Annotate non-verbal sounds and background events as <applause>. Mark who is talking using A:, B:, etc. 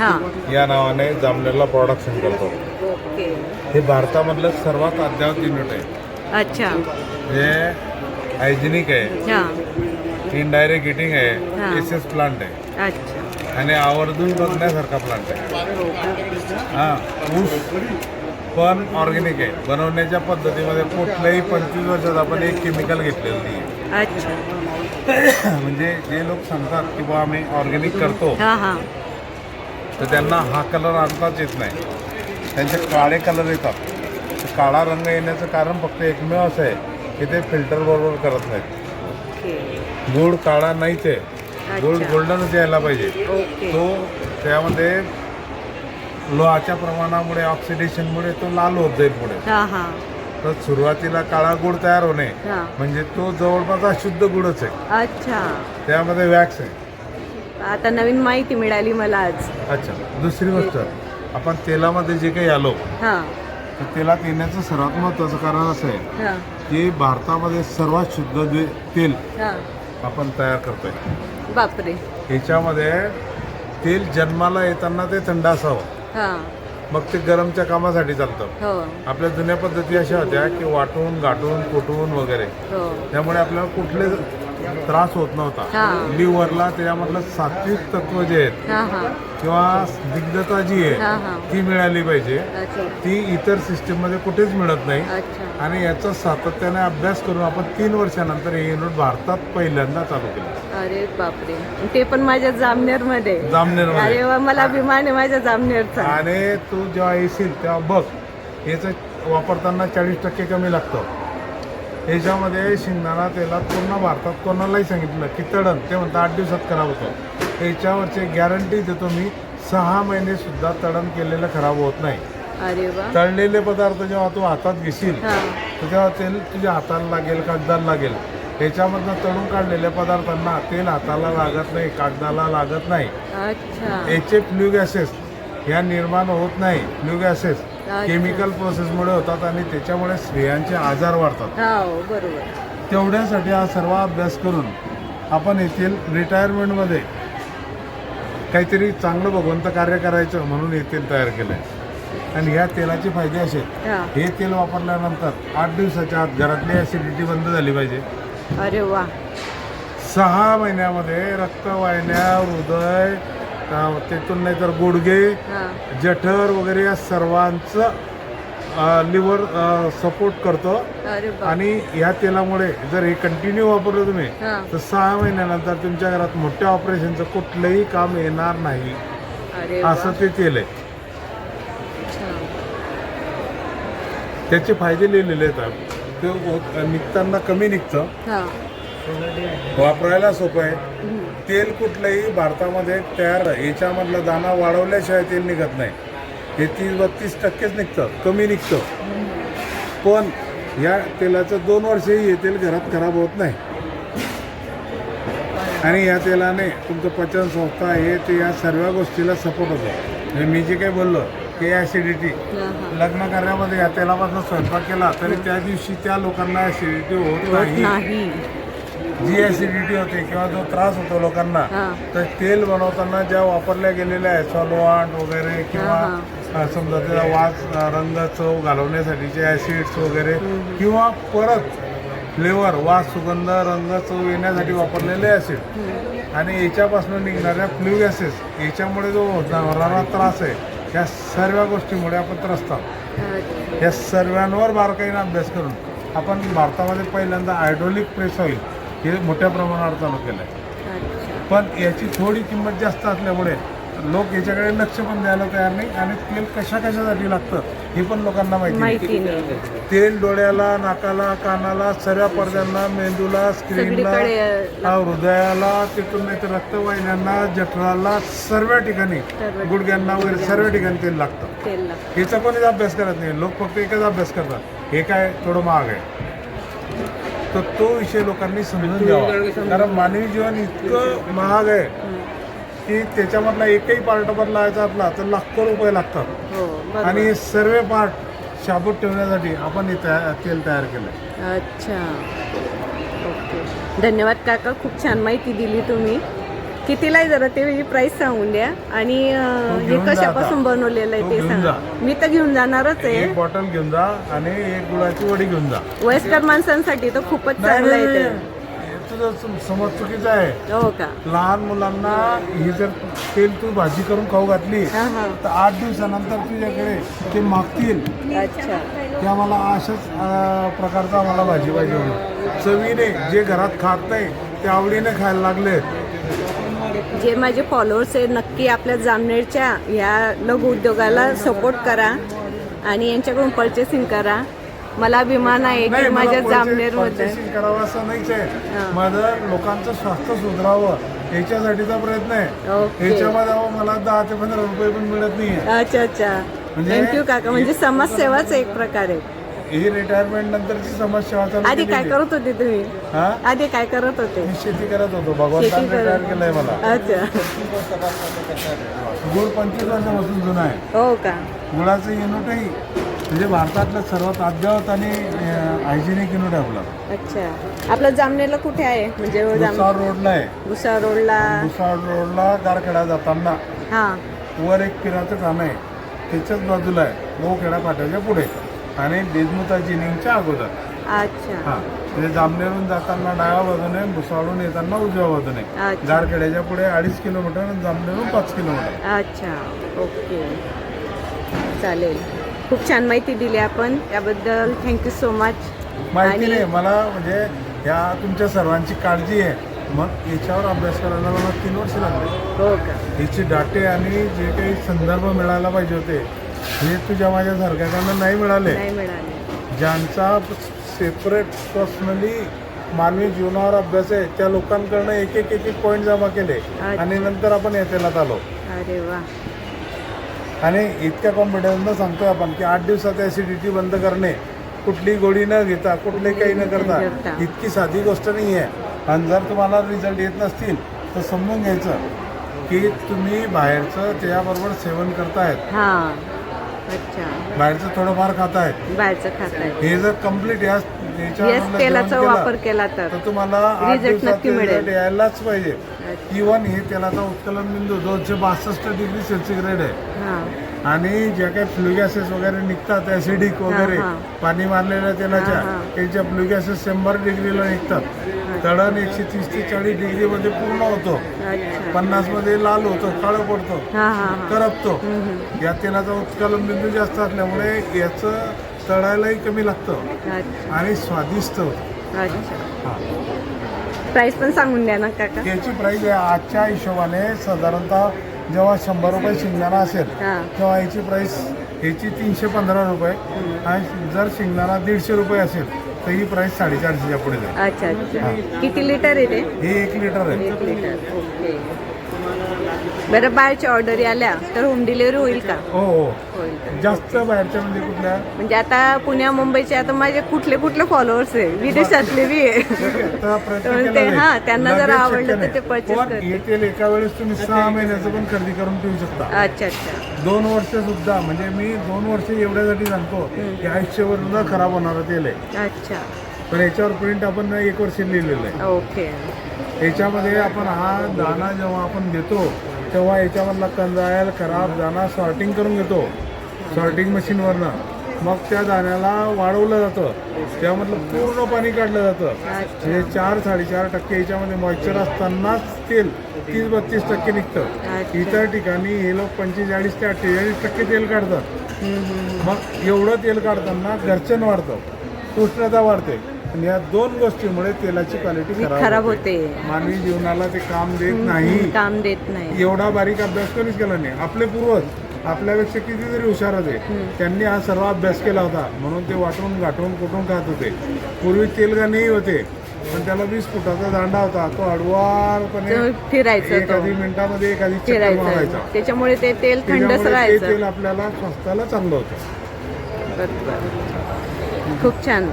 A: हां.
B: या नावाने जामनेरला प्रोडक्शन करतो. हे भारतामधलं सर्वात अद्यावत युनिट आहे.
A: अच्छा.
B: जे हायजेनिक आहे.
A: हां.
B: इनडायरेक्ट हिटिंग
A: हा.
B: आहे. एस एस प्लांट आहे.
A: अच्छा.
B: आणि आवर्जून बघण्यासारखा प्लांट आहे.
A: हो.
B: हा ऊस पण ऑर्गॅनिक आहे. बनवण्याच्या पद्धतीमध्ये कुठल्याही पंचवीस वर्षात आपण एक केमिकल घेतलेलं नाही <coughs> म्हणजे जे लोक सांगतात की बा आम्ही ऑर्गॅनिक करतो.
A: हां हां.
B: तर त्यांना हा कलर आणताच येत नाही. त्यांचे काळे कलर येतात. तर काळा रंग येण्याचं कारण फक्त एकमेव असं आहे की ते फिल्टर बरोबर करत नाहीत. गुळ काळा नाहीच आहे. गुळ. गोल्डनच यायला पाहिजे. तो त्यामध्ये लोहाच्या प्रमाणामुळे ऑक्सिडेशनमुळे तो लाल होत जाईल पुढे. तर सुरुवातीला काळा गुळ तयार होणे म्हणजे तो जवळपास अशुद्ध गुळच आहे.
A: अच्छा.
B: त्यामध्ये वॅक्स आहे.
A: आता नवीन माहिती मिळाली मला आज.
B: अच्छा दुसरी गोष्ट आपण तेलामध्ये जे काही आलो
A: हां.
B: तर तेलात येण्याचं सर्वात महत्त्वाचं कारण असं आहे
A: हां.
B: की भारतामध्ये सर्वात शुद्ध जे तेल
A: हां.
B: आपण तयार करतोय.
A: बापरे.
B: ह्याच्यामध्ये तेल जन्माला येताना ते थंड असावं.
A: हां.
B: मग ते गरमच्या कामासाठी चालतं.
A: हो.
B: आपल्या जुन्या पद्धती अशा होत्या की वाटून गाठून कुटून वगैरे.
A: हो.
B: त्यामुळे आपल्याला कुठले त्रास होत नव्हता. लिव्हरला त्यामधलं सात्विक तत्व जे आहेत किंवा स्निग्धता जी आहे ती मिळाली पाहिजे. ती इतर सिस्टीममध्ये कुठेच मिळत नाही. आणि याचा सातत्याने अभ्यास करून आपण तीन वर्षानंतर हे युनिट भारतात पहिल्यांदा चालू केलं.
A: अरे बापरे. ते पण माझ्या जामनेरमध्ये
B: जामनेरमध्ये.
A: अरे वा मला अभिमान आहे माझ्या जामनेरचा.
B: आणि तू जेव्हा येशील तेव्हा बघ याचं वापरताना चाळीस टक्के कमी लागतं. याच्यामध्ये शेंगदाणा तेलात पूर्ण भारतात कोणालाही सांगितलं की तडण ते म्हणतं आठ दिवसात खराब होतं. याच्यावरची गॅरंटी देतो मी सहा महिने सुद्धा तडण केलेलं खराब होत नाही. तळलेले पदार्थ जेव्हा तू हातात घेशील
A: हां.
B: तर तेव्हा तेल तुझ्या हाताला लागेल कागदाला लागेल. याच्यामधनं तळून काढलेल्या पदार्थांना तेल हाताला लागत नाही कागदाला लागत नाही. याचे फ्ल्यू गॅसेस ह्या निर्माण होत नाही फ्ल्यू गॅसेस. केमिकल प्रोसेसमुळे होतात आणि त्याच्यामुळे स्त्रियांचे आजार वाढतात.
A: हो बरोबर.
B: तेवढ्यासाठी हा सर्व अभ्यास करून आपण येथील रिटायरमेंटमध्ये काहीतरी चांगलं भगवंत कार्य करायचं म्हणून हे तेल तयार केलं आहे आणि ह्या तेलाचे फायदे असे आहेत.
A: हां.
B: हे तेल वापरल्यानंतर आठ दिवसाच्या आत घरातली ॲसिडिटी बंद झाली पाहिजे.
A: अरे वा.
B: सहा महिन्यामध्ये रक्तवाहिन्या हृदय अं, त्यातून नाहीतर गुडघे जठर वगैरे या सर्वांचं लिव्हर सपोर्ट करतो. आणि ह्या तेलामुळे जर हे कंटिन्यू वापरलं तुम्ही तर सहा महिन्यानंतर तुमच्या घरात मोठ्या ऑपरेशनचं कुठलंही काम येणार नाही. असं ते तेल आहे. त्याचे फायदे लिहिलेले आहेत. ते निघताना कमी निघतं. वापरायला सोपं आहे. तेल कुठलंही भारतामध्ये तयार आहे याच्यामधला दाना वाढवल्याशिवाय तेल निघत नाही. हे तीस बत्तीस टक्केच निघतं. कमी निघतं. पण या तेलाचं दोन वर्षही हे तेल घरात खराब होत नाही. आणि या तेलाने तुमचं पचन संस्था हे ते या सर्व गोष्टीला सपोर्ट होतो. म्हणजे मी जे काही बोललो की ॲसिडिटी. लग्न कार्यामध्ये या तेलापासून स्वयंपाक केला तरी त्या दिवशी त्या लोकांना ॲसिडिटी होत नाही. जी ॲसिडिटी होते किंवा जो त्रास होतो लोकांना तर तेल बनवताना ज्या वापरल्या गेलेल्या आहे सॉलवांट वगैरे किंवा समजा त्याचा वास रंग चव घालवण्यासाठीचे ॲसिड्स वगैरे किंवा परत फ्लेवर वास सुगंध रंग चव येण्यासाठी वापरलेले ॲसिड
A: हम्म.
B: आणि याच्यापासून निघणाऱ्या फ्ल्यू गॅसेस याच्यामुळे जो होणारा त्रास आहे या सर्व गोष्टीमुळे आपण त्रस्त आहोत.
A: अच्छा.
B: या सर्वांवर बारकाईनं अभ्यास करून आपण भारतामध्ये पहिल्यांदा हायड्रोलिक प्रेस ऑइल हे मोठ्या प्रमाणावर चालू केलं आहे. पण याची थोडी किंमत जास्त असल्यामुळे लोक याच्याकडे लक्ष पण द्यायला तयार नाही आणि तेल कशा कशासाठी लागतं हे पण लोकांना माहिती नाही. तेल डोळ्याला नाकाला कानाला सर्व पडद्यांना मेंदूला स्क्रीनला हृदयाला तिथून नाही तर रक्तवाहिन्यांना जठराला सर्व ठिकाणी. गुडघ्यांना वगैरे सर्व ठिकाणी तेल लागतं.
A: तेल लागतं.
B: याचा कोणीच अभ्यास करत नाही. लोक फक्त एकच अभ्यास करतात. हे काय थोडं महाग आहे. तर तो विषय लोकांनी समजून घ्यावा. कारण मानवी जीवन इतकं महाग आहे. की त्याच्यामधला एकही पार्ट बदलायचा असला तर लाखो रुपये लागतात.
A: हो
B: आणि सर्व पार्ट शाबूत ठेवण्यासाठी आपण हे तेल तयार केलं
A: अच्छा. ओके. धन्यवाद काका खूप छान माहिती दिली तुम्ही. कितीला आहे जरा ते प्राइस सांगून द्या. आणि हे कशापासून. बनवलेलं आहे
B: तो
A: सांगा. मी तर घेऊन जाणारच आहे.
B: एक बॉटल घेऊन जा आणि एक गुळाची वडी घेऊन जा.
A: वयस्कर माणसांसाठी तर खूपच चांगलं आहे ते.
B: समज चुकीचा आहे.
A: हो
B: लहान मुलांना ही जर तेल तू भाजी करून खाऊ घातली तर आठ दिवसानंतर तुझ्याकडे ते मागतील.
A: अच्छा.
B: की आम्हाला अशाच प्रकारचा आम्हाला भाजी पाहिजे चवीने जे घरात खात नाही ते आवडीने खायला लागले
A: जे माझे फॉलोअर्स आहे नक्की आपल्या जामनेरच्या ह्या लघु उद्योगाला सपोर्ट करा आणि यांच्याकडून परचेसिंग करा. मला अभिमान आहे की
B: नाही
A: माझ्या जामनेरमध्ये
B: करावं असं नाहीच. आहे. माझं लोकांचं स्वास्थ्य सुधारावं याच्यासाठीचा प्रयत्न आहे. याच्यामध्ये मला दहा ते पंधरा रुपये पण मिळत नाहीये.
A: अच्छा अच्छा.
B: म्हणजे-
A: थँक्यू काका. म्हणजे समाजसेवाच एक प्रकारे
B: ही रिटायरमेंट नंतरची समस्या चालू
A: आधी काय
B: केलेली.
A: करत होते तुम्ही?
B: हा?
A: आधी काय करत होते?
B: मी शेती करत होतो भगवंताने
A: करत-
B: रिटायर केलंय मला.
A: अच्छा.
B: गुळ पंचवीस वर्षापासून जुना आहे.
A: हो का?
B: गुळाचं युनिटही म्हणजे भारतातलं सर्वात अद्ययावत आणि हायजेनिक युनिट आहे आपलं.
A: अच्छा. आपलं जामनेरला कुठे आहे? म्हणजे जाम
B: भुसावळ रोडला आहे.
A: भुसावळ रोडला
B: भुसावळ रोडला गारखेडा जाताना.
A: हा.
B: वर एक पिराचं ठाणं आहे. त्याच्याच बाजूला आहे. नऊखेडा फाट्याच्या पुढे. आणि देजमुता जिनिंगच्या अगोदर.
A: अच्छा.
B: हा म्हणजे जामनेरून जाताना डाव्या बाजूने भुसावळून येताना उजव्या बाजूने.
A: अच्छा.
B: गारखेड्याच्या पुढे अडीच किलोमीटर आणि जामनेरून पाच किलोमीटर.
A: अच्छा ओके. चालेल. खूप छान माहिती दिली आपण. त्याबद्दल थँक्यू सो मच
B: माहिती नाही मला म्हणजे ह्या तुमच्या सर्वांची काळजी आहे. मग याच्यावर अभ्यास करायला मला तीन वर्ष लागले.
A: हो का?
B: याचे डाटे आणि जे काही संदर्भ मिळायला पाहिजे होते हे तुझ्या माझ्या सारख्याकडनं नाही मिळाले.
A: नाही मिळाले.
B: ज्यांचा सेपरेट पर्सनली मानवी जीवनावर अभ्यास आहे त्या लोकांकडनं एक एक एक एक पॉईंट जमा केले. आणि नंतर आपण याच्यात आलो.
A: अरे वा.
B: आणि इतक्या कॉन्फिडन्सनं सांगतोय आपण की आठ दिवसात ॲसिडिटी बंद करणे कुठली गोळी न घेता कुठले काही न करता
A: करता.
B: इतकी साधी गोष्ट नाही आहे आणि जर तुम्हाला रिझल्ट येत नसतील तर समजून घ्यायचं की तुम्ही बाहेरचं त्याबरोबर सेवन करतायत.
A: हा. अच्छा.
B: बाहेरचं थोडंफार
A: बाहेरचं खात आहे
B: हे जर कंप्लीट या
A: येस
B: याच्यामधलं
A: तेलाचा
B: जेवण केलं,
A: वापर केला तर.
B: तर तुम्हाला आठ
A: Result
B: दिवसात
A: नक्की मिळेल.
B: result यायलाच पाहिजे. इवन हे तेलाचा उत्कलन बिंदू दोनशे बासष्ट डिग्री सेल्सिग्रेड आहे.
A: हा.
B: आणि ज्या काही फ्लू गॅसेस वगैरे निघतात ऍसिडिक वगैरे. पाणी मारलेल्या तेलाच्या. त्यांच्या फ्लू गॅसेस शंभर डिग्रीला निघतात. तळण एकशे तीस ते चाळीस डिग्रीमध्ये पूर्ण होतो.
A: अच्छा.
B: पन्नासमध्ये लाल होतो काळं पडतो करपतो. या तेलाचा उत्कलन बिंदू जास्त असल्यामुळे याचं तळायलाही कमी लागतं. आणि स्वादिष्ट. होतं हा.
A: प्राइस पण सांगून द्या ना काका.
B: याची प्राईस आहे आजच्या हिशोबाने साधारणतः जेव्हा शंभर रुपये शेंगदाणा असेल तेव्हा याची प्राईस याची तीनशे पंधरा रुपये. आणि जर शेंगदाणा दीडशे रुपये असेल तर ही प्राईस साडेचारशेच्या पुढे जाईल.
A: अच्छा अच्छा. किती लिटर आहे ते?
B: हे एक लिटर आहे.
A: एक लिटर ओके. बरं बाहेरच्या ऑर्डरी आल्या तर होम डिलिव्हरी होईल का?
B: हो हो? जास्त बाहेरच्या म्हणजे कुठल्या?
A: म्हणजे आता पुण्या मुंबईचे आता माझे कुठले कुठले फॉलोअर्स आहे? विदेशातले बी आहे.
B: तर
A: तर ते-. हा, त्यांना जर आवडलं तर ते
B: पण
A: करतील.
B: हे एका वेळेस तुम्ही सहा महिन्याचं पण खरेदी करून ठेवू शकता.
A: अच्छा अच्छा.
B: दोन वर्ष सुद्धा म्हणजे मी दोन वर्ष एवढ्यासाठी सांगतो की आयुष्यभर सुद्धा खराब होणारं तेल आहे
A: अच्छा.
B: पण याच्यावर प्रिंट आपण एक वर्ष लिहिलेलं आहे.
A: ओके.
B: याच्यामध्ये आपण हा दाणा जेव्हा आपण देतो तेव्हा याच्यामधला कंजायल खराब दाणा सॉर्टिंग करून घेतो. सॉर्टिंग मशीनवरनं मग त्या दाण्याला वाढवलं जातं. त्यामधलं पूर्ण पाणी काढलं जातं. म्हणजे चार साडेचार टक्के याच्यामध्ये मॉइश्चर असतानाच तेल तीस बत्तीस टक्के निघतं. इतर ठिकाणी हे लोक पंचेचाळीस ते अठ्ठेचाळीस टक्के तेल काढतात. मग एवढं तेल काढताना घर्षण वाढतं. उष्णता वाढते. आणि या दोन गोष्टीमुळे तेलाची क्वालिटी
A: खराब
B: खराब होते. मानवी जीवनाला ते काम देत नाही.
A: काम देत नाही.
B: एवढा बारीक अभ्यास कोणीच केला नाही. आपले पूर्वज आपल्यापेक्षा कितीतरी हुशार होते त्यांनी हा सर्व अभ्यास केला होता. म्हणून ते वाटून गाठून कुठून खात होते. पूर्वी तेलगाणेही होते. पण त्याला वीस फुटाचा दांडा होता. तो अडवारपणे
A: फिरायचं
B: एखादी मिनिटामध्ये एखादी
A: फिरायचं. त्याच्यामुळे ते तेल
B: त्याच्यामुळे ते तेल आपल्याला स्वस्ताला चांगलं होतं.
A: खूप छान.